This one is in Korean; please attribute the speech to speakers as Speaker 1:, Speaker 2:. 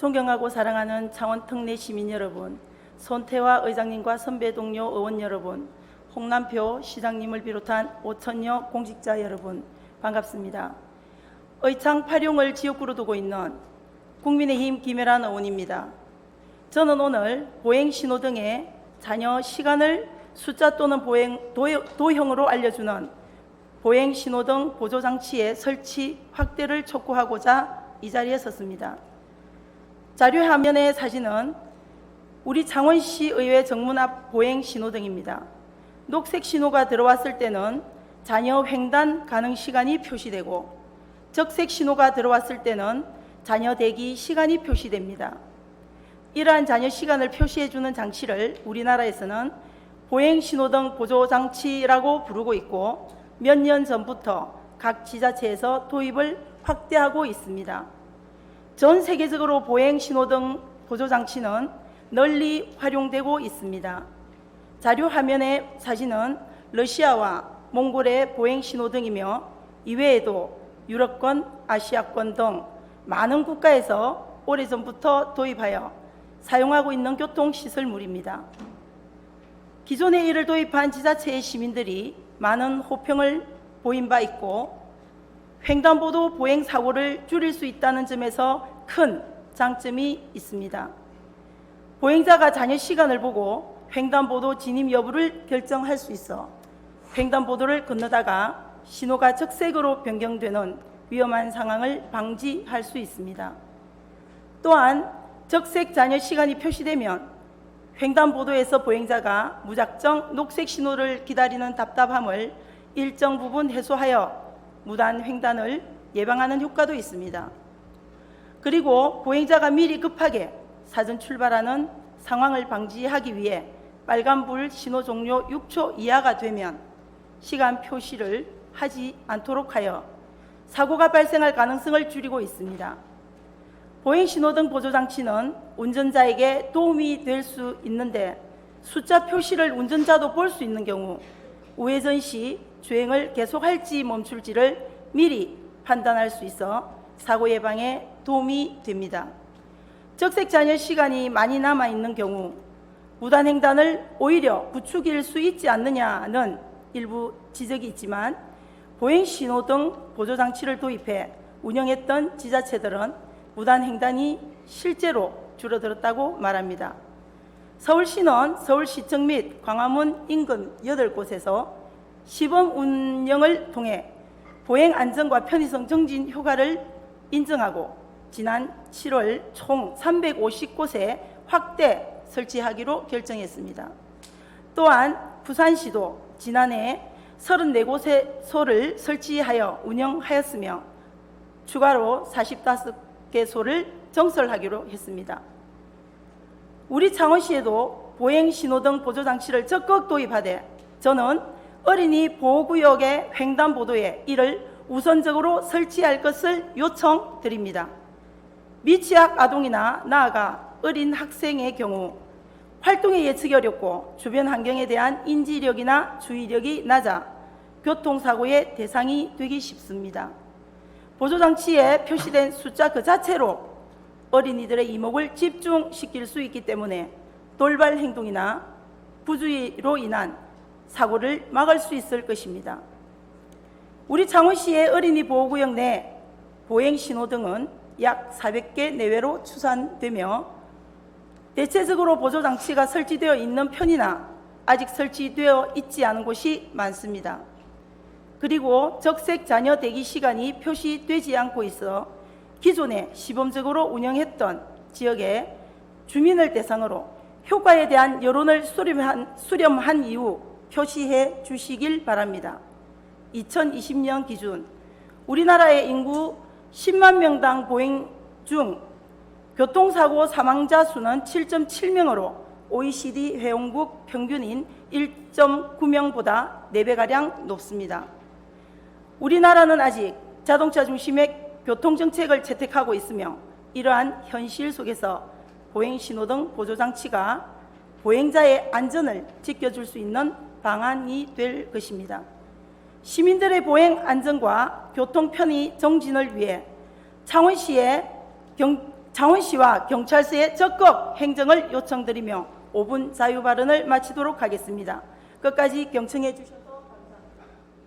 Speaker 1: 존경하고 사랑하는 창원 특내 시민 여러분, 손태화 의장님과 선배 동료 의원 여러분, 홍남표 시장님을 비롯한 5천여 공직자 여러분, 반갑습니다. 의창 파룡을 지역구로 두고 있는 국민의힘 김혜란 의원입니다. 저는 오늘 보행 신호등의 자녀 시간을 숫자 또는 보행 도, 도형으로 알려주는 보행 신호등 보조 장치의 설치 확대를 촉구하고자 이 자리에 섰습니다. 자료 화면의 사진은 우리 창원시 의회 정문 앞 보행 신호등입니다. 녹색 신호가 들어왔을 때는 자녀 횡단 가능 시간이 표시되고 적색 신호가 들어왔을 때는 자녀 대기 시간이 표시됩니다. 이러한 자녀 시간을 표시해주는 장치를 우리나라에서는 보행 신호등 보조 장치라고 부르고 있고 몇 년 전부터 각 지자체에서 도입을 확대하고 있습니다. 전 세계적으로 보행 신호등 보조 장치는 널리 활용되고 있습니다. 자료 화면의 사진은 러시아와 몽골의 보행 신호등이며 이외에도 유럽권, 아시아권 등 많은 국가에서 오래전부터 도입하여 사용하고 있는 교통시설물입니다. 기존에 이를 도입한 지자체의 시민들이 많은 호평을 보인 바 있고 횡단보도 보행 사고를 줄일 수 있다는 점에서 큰 장점이 있습니다. 보행자가 자녀 시간을 보고 횡단보도 진입 여부를 결정할 수 있어 횡단보도를 건너다가 신호가 적색으로 변경되는 위험한 상황을 방지할 수 있습니다. 또한 적색 자녀 시간이 표시되면 횡단보도에서 보행자가 무작정 녹색 신호를 기다리는 답답함을 일정 부분 해소하여 무단 횡단을 예방하는 효과도 있습니다. 그리고 보행자가 미리 급하게 사전 출발하는 상황을 방지하기 위해 빨간불 신호 종료 6초 이하가 되면 시간 표시를 하지 않도록 하여 사고가 발생할 가능성을 줄이고 있습니다. 보행 신호등 보조 장치는 운전자에게 도움이 될 수 있는데 숫자 표시를 운전자도 볼 수 있는 경우 우회전 시 주행을 계속할지 멈출지를 미리 판단할 수 있어 사고 예방에 도움이 됩니다. 적색 잔여 시간이 많이 남아 있는 경우 무단 횡단을 오히려 부추길 수 있지 않느냐는 일부 지적이 있지만 보행 신호 등 보조 장치를 도입해 운영했던 지자체들은 무단 횡단이 실제로 줄어들었다고 말합니다. 서울시는 서울시청 및 광화문 인근 8곳에서 시범 운영을 통해 보행 안전과 편의성 정진 효과를 인정하고 지난 7월 총 350곳에 확대 설치하기로 결정했습니다. 또한 부산시도 지난해 34곳에소를 설치하여 운영하였으며 추가로 45개 소를 정설하기로 했습니다. 우리 창원시에도 보행 신호등 보조 장치를 적극 도입하되 저는 어린이 보호구역의 횡단보도에 이를 우선적으로 설치할 것을 요청드립니다. 미취학 아동이나 나아가 어린 학생의 경우 활동에 예측이 어렵고 주변 환경에 대한 인지력이나 주의력이 낮아 교통사고의 대상이 되기 쉽습니다. 보조장치에 표시된 숫자 그 자체로 어린이들의 이목을 집중시킬 수 있기 때문에 돌발 행동이나 부주의로 인한 사고를 막을 수 있을 것입니다. 우리 창원시의 어린이 보호구역 내 보행 신호등은 약 400개 내외로 추산되며 대체적으로 보조 장치가 설치되어 있는 편이나 아직 설치되어 있지 않은 곳이 많습니다. 그리고 적색 자녀 대기 시간이 표시되지 않고 있어 기존에 시범적으로 운영했던 지역의 주민을 대상으로 효과에 대한 여론을 수렴한, 수렴한 이후 표시해 주시길 바랍니다. 2020년 기준 우리나라의 인구 10만 명당 보행 중 교통사고 사망자 수는 7.7명으로 OECD 회원국 평균인 1.9명보다 4배가량 높습니다. 우리나라는 아직 자동차 중심의 교통정책을 채택하고 있으며 이러한 현실 속에서 보행신호등 보조장치가 보행자의 안전을 지켜줄 수 있는 방안이 될 것입니다. 시민들의 보행 안전과 교통 편의 정진을 위해 창원시의 경, 창원시와 경찰서에 적극 행정을 요청드리며 5분 자유 발언을 마치도록 하겠습니다. 끝까지 경청해 주셔서